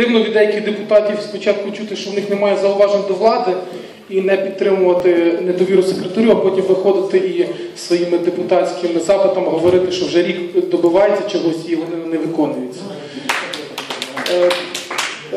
Дивно від деяких депутатів спочатку чути, що в них немає зауважень до влади і не підтримувати недовіру секретарю, а потім виходити і своїми депутатськими запитами говорити, що вже рік добивається чогось і вони не виконуються.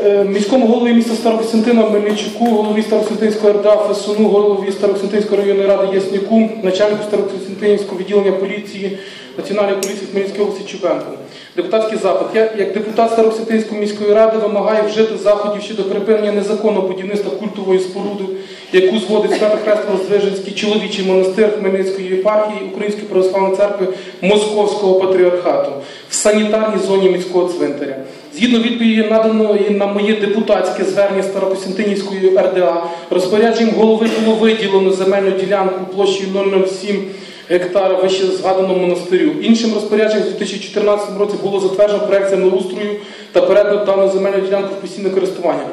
Е, Міському голові міста Старокостянтина Мельничуку, голові Старокостянтинської РДА Фесуну, голові Старокостянтинської районної ради Яснюку, начальнику Старокостянтинського відділення поліції Національної поліції Хмельницької області Чубенку. Депутатський запит. Я, як депутат Старокостянтинської міської ради, вимагаю вжити заходів щодо припинення незаконного будівництва культової споруди, яку зводить Свято-Хрестово-Звиженський чоловічий монастир Хмельницької єпархії Української православної церкви Московського патріархату в санітарній зоні міського цвинтаря. Згідно відповіді наданої на моє депутатське звернення Старокостянтинівської РДА, розпорядженням голови було виділено земельну ділянку площею 007 гектара вище згаданому монастирю. Іншим розпорядженням у 2014 році було затверджено проект землеустрою та передано дану земельну ділянку в постійне користування.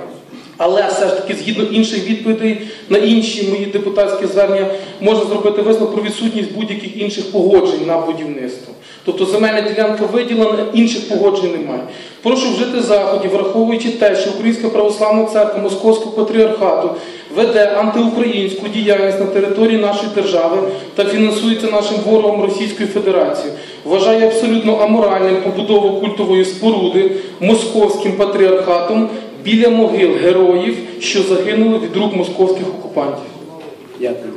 Але все ж таки, згідно інших відповідей на інші мої депутатські звернення, можна зробити висновок про відсутність будь-яких інших погоджень на будівництво. Тобто земельна ділянка виділена, інших погоджень немає. Прошу вжити заходів, враховуючи те, що Українська православна церква Московського патріархату веде антиукраїнську діяльність на території нашої держави та фінансується нашим ворогом Російською Федерацією. Вважає абсолютно аморальним побудову культової споруди московським патріархатом біля могил героїв, що загинули від рук московських окупантів. Дякую.